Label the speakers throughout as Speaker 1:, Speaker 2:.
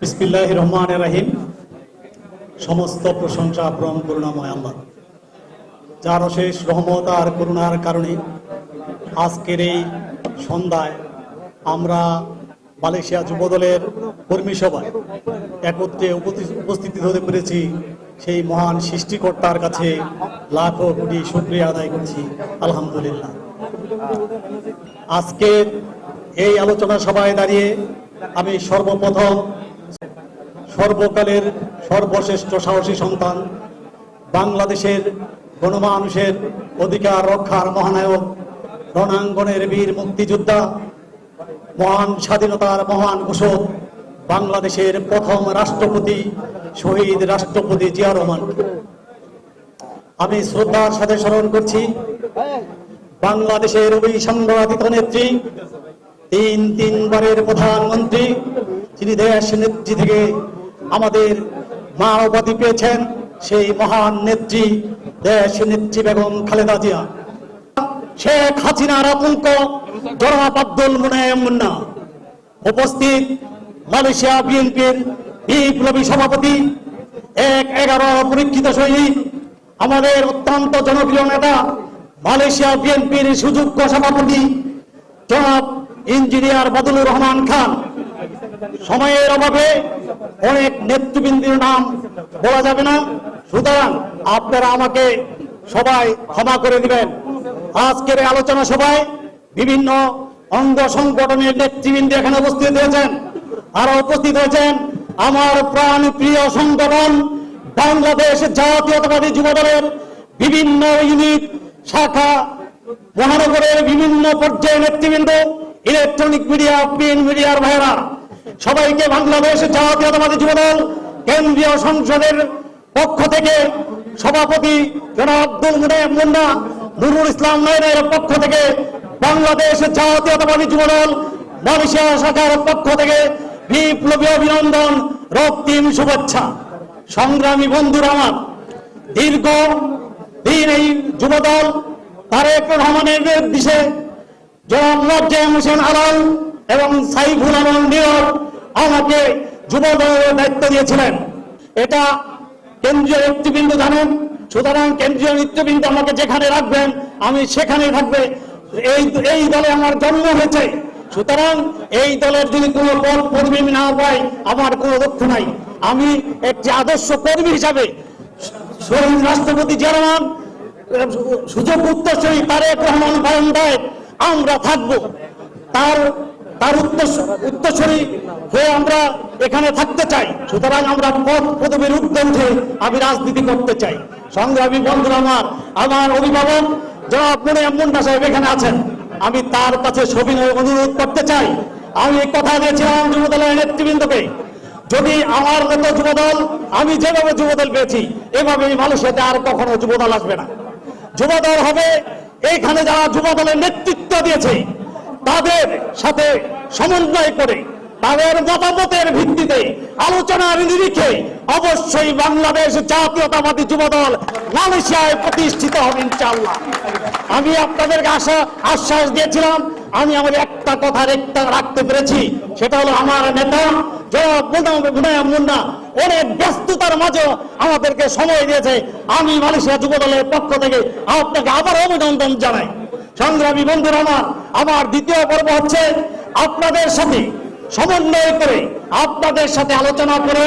Speaker 1: বিসমিল্লাহ রহমান রাহিম। সমস্ত প্রশংসা প্রম করুণাময় আল্লাহ। যার অশেষ রহমত আর করুণার কারণে আজকের এই সন্ধ্যায় আমরা মালয়েশিয়া যুবদলের কর্মী সভায় একত্রে উপস্থিত- হতে পেরেছি সেই মহান সৃষ্টিকর্তার কাছে লাখো কোটি শুক্রিয়া আদায় করছি, আলহামদুলিল্লাহ। আজকের এই আলোচনা সভায় দাঁড়িয়ে আমি সর্বপ্রথম, সর্বকালের সর্বশ্রেষ্ঠ সাহসী সন্তান, বাংলাদেশের গণমানুষের অধিকার রক্ষার মহানায়ক, রণাঙ্গনের বীর মুক্তিযোদ্ধা, মহান স্বাধীনতার মহান ঘোষক, বাংলাদেশের প্রথম রাষ্ট্রপতি, শহীদ রাষ্ট্রপতি জিয়া রহমান। আমি শ্রদ্ধার সাথে স্মরণ করছি, বাংলাদেশের সংগঠিত নেত্রী তিন তিনবারের প্রধানমন্ত্রী, যিনি দেশ নেত্রী থেকে আমাদের মা উপাধি পেয়েছেন, সেই মহান নেত্রী, দেশ নেত্রী বেগম খালেদা জিয়া। শেখ হাসিনার আতঙ্ক, জনাব আব্দুল মুনায়েম মুন্না। উপস্থিত মালয়েশিয়া বিএনপির বিপ্লবী সভাপতি, এক এগারো পরীক্ষিত সৈনিক, আমাদের অত্যন্ত জনপ্রিয় নেতা, মালয়েশিয়া বিএনপির সুযোগ্য সভাপতি, জনাব ইঞ্জিনিয়ার বদলুর রহমান খান। সময়ের অভাবে অনেক নেতৃবৃন্দের নাম বলা যাবে না। সুতরাং আপনারা আমাকে সবাই ক্ষমা করে দিবেন। আজকের আলোচনা সভায় বিভিন্ন অঙ্গ সংগঠনের নেতৃবৃন্দ এখানে উপস্থিত হয়েছেন। আরও উপস্থিত হয়েছেন আমার প্রাণ প্রিয় সংগঠন বাংলাদেশ জাতীয়তাবাদী যুবদলের বিভিন্ন ইউনিট, শাখা, মহানগরের বিভিন্ন পর্যায়ে নেতৃবৃন্দ ইলেকট্রনিক মিডিয়া প্রিন্ট মিডিয়ার ভাইরা সবাইকে বাংলাদেশ জাতীয়তাবাদী যুবদল কেন্দ্রীয় সংসদের পক্ষ থেকে সভাপতি জনাব আব্দুল মুন্না, নুরুল ইসলাম নাইনের পক্ষ থেকে বাংলাদেশ জাতীয়তাবাদী যুবদল মালয়েশিয়া শাখার পক্ষ থেকে বিপ্লবী অভিনন্দন, রক্তিম শুভেচ্ছা। সংগ্রামী বন্ধুরা আমার, দীর্ঘ দিন এই যুবদল তারেক রহমানের নির্দেশে জনাব মোয়াজ্জেম হোসেন আলাল এবং সাইফুল আলম নিয়র আমাকে যুবদলের দায়িত্ব দিয়েছিলেন। এটা কেন্দ্রীয় নেতৃবৃন্দ জানেন, সুতরাং কেন্দ্রীয় নেতৃবৃন্দ আমাকে যেখানে রাখবেন, আমি সেখানে থাকবে। এই এই দলে আমার জন্ম হয়েছে। সুতরাং এই দলের যদি কোনো পদ কর্মী না পাই আমার কোনো দুঃখ নাই। আমি একটি আদর্শ কর্মী হিসাবে শহীদ রাষ্ট্রপতি জিয়া রহমান সুযোগ উত্তরসূরি তারেক রহমান বারান্দায় আমরা থাকব। তার তার উত্তর উত্তরসূরি হয়ে আমরা এখানে থাকতে চাই। সুতরাং আমরা পদ পদবীর উদ্যম উঠে আমি রাজনীতি করতে চাই। সংগ্রামী বন্ধুরা আমার আমার অভিভাবক জনাব মনে মুন্ডা সাহেব এখানে আছেন, আমি তার কাছে সবিনয় অনুরোধ করতে চাই। আমি কথা দিয়েছিলাম যুবদলের নেতৃবৃন্দকে। যদি আমার মতো যুবদল, আমি যেভাবে যুবদল পেয়েছি এভাবে এই মানুষের আর কখনো যুবদল আসবে না। যুবদল হবে এইখানে যারা যুবদলের নেতৃত্ব দিয়েছে, তাদের সাথে সমন্বয় করে, তাদের মতামতের ভিত্তিতে আলোচনার নিরিখে অবশ্যই বাংলাদেশ জাতীয়তাবাদী যুবদল মালয়েশিয়ায় প্রতিষ্ঠিত হবে, ইনশাআল্লাহ। আমি আপনাদেরকে আশা, আশ্বাস দিয়েছিলাম, আমি আমার একটা কথা রাখতে পেরেছি, সেটা হলো আমার নেতা জনাব মুন্না। অনেক ব্যস্ততার মাঝে আমাদেরকে সময় দিয়েছে। আমি মালয়েশিয়া যুবদলের পক্ষ থেকে আপনাকে আবার অভিনন্দন জানাই। সংগ্রামী বন্ধুরা আমার আমার দ্বিতীয় পর্ব হচ্ছে আপনাদের সাথে সমন্বয় করে, আপনাদের সাথে আলোচনা করে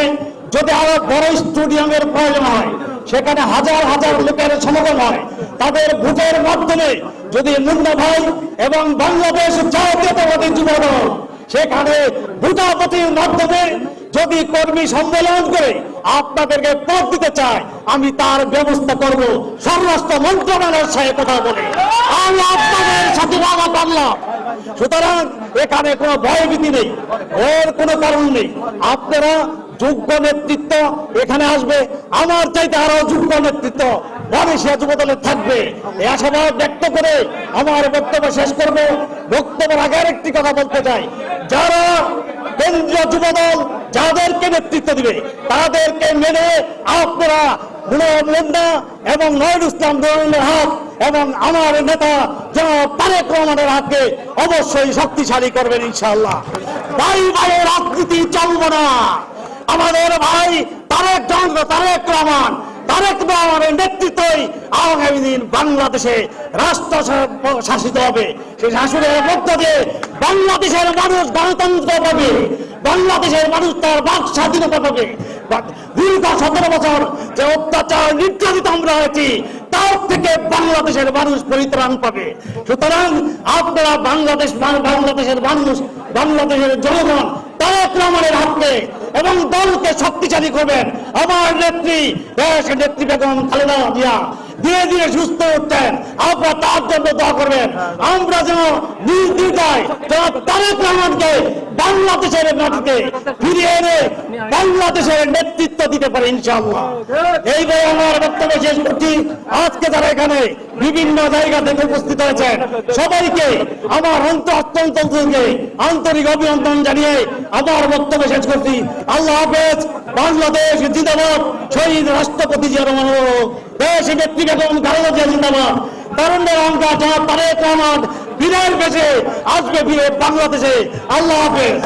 Speaker 1: যদি আরও বড় স্টেডিয়ামের প্রয়োজন হয়, সেখানে হাজার হাজার লোকের সমাগম হয়, তাদের ভোটের মাধ্যমে যদি মুন্না ভাই এবং বাংলাদেশ জাতীয়তাবাদী যুবদল সেখানে ভোটাপতির মাধ্যমে যদি কর্মী সম্মেলন করে আপনাদেরকে পদ দিতে চায়, আমি তার ব্যবস্থা করব। স্বরাষ্ট্র মন্ত্রণালয়ের সাথে কথা বলে। আমি আপনাদের সাথে বাবা পারলাম সুতরাং এখানে কোনো ভয়ভীতি নেই ওর কোনো কারণ নেই। আপনারা যোগ্য নেতৃত্ব এখানে আসবে। আমার চাইতে আরও যোগ্য নেতৃত্ব মালয়েশিয়া যুবদলের থাকবে। এই আশাবাদ ব্যক্ত করে আমার বক্তব্য শেষ করব। বক্তব্যের আগে একটি কথা বলতে চাই। যারা কেন্দ্রীয় যুবদল যাদেরকে নেতৃত্ব দিবে, তাদেরকে মেনে আপনারা গুলাম এবং নয়ন ইসলাম দৌলের হাত এবং আমার নেতা জনাব তারেক রহমানের হাতকে অবশ্যই শক্তিশালী করবেন ইনশাআল্লাহ। ভাই ভাই রাজনীতি চলবো না। আমাদের ভাই তারেক চন্দ্র তারেক রহমান তারেক রহমানের নেতৃত্বই আগামী দিন বাংলাদেশে রাষ্ট্র শাসিত হবে। সেই শাসনের মধ্য দিয়ে বাংলাদেশের মানুষ গণতন্ত্র পাবে। বাংলাদেশের মানুষ তার বাক স্বাধীনতা পাবে। দীর্ঘ সতেরো বছর যে অত্যাচার নির্যাতিত আমরা হয়েছি তার থেকে বাংলাদেশের মানুষ পরিত্রাণ পাবে। সুতরাং আপনারা বাংলাদেশ বাংলাদেশের মানুষ, বাংলাদেশের জনগণ তারেক রহমানের হাতকে এবং দলকে শক্তিশালী করবেন। আমার নেত্রী, দেশ নেত্রী বেগম খালেদা জিয়া, ধীরে ধীরে সুস্থ হচ্ছেন। আপনারা তার জন্য দোয়া করবেন। আমরা যেন নির্দ্বিধায় যেন তারেক রহমানকে বাংলাদেশের মাটিতে ফিরিয়ে এনে বাংলাদেশের নেতৃত্ব দিতে পারে ইনশাআল্লাহ। এইভাবে আমার বক্তব্য শেষ করছি। আজকে যারা এখানে বিভিন্ন জায়গা থেকে উপস্থিত হয়েছেন, সবাইকে আমার অন্তর অত্যন্ত আন্তরিক অভিনন্দন জানিয়ে আমার বক্তব্য শেষ করছি। আল্লাহ হাফেজ। বাংলাদেশ জিন্দাবাদ, শহীদ রাষ্ট্রপতি জিয়া দেশ নেত্রী বেগম খালেদা জিন্দাবাদ। তরুণের অঙ্কা তারেক রহমান আসবে ফিরে বাংলাদেশে। আল্লাহ হাফেজ।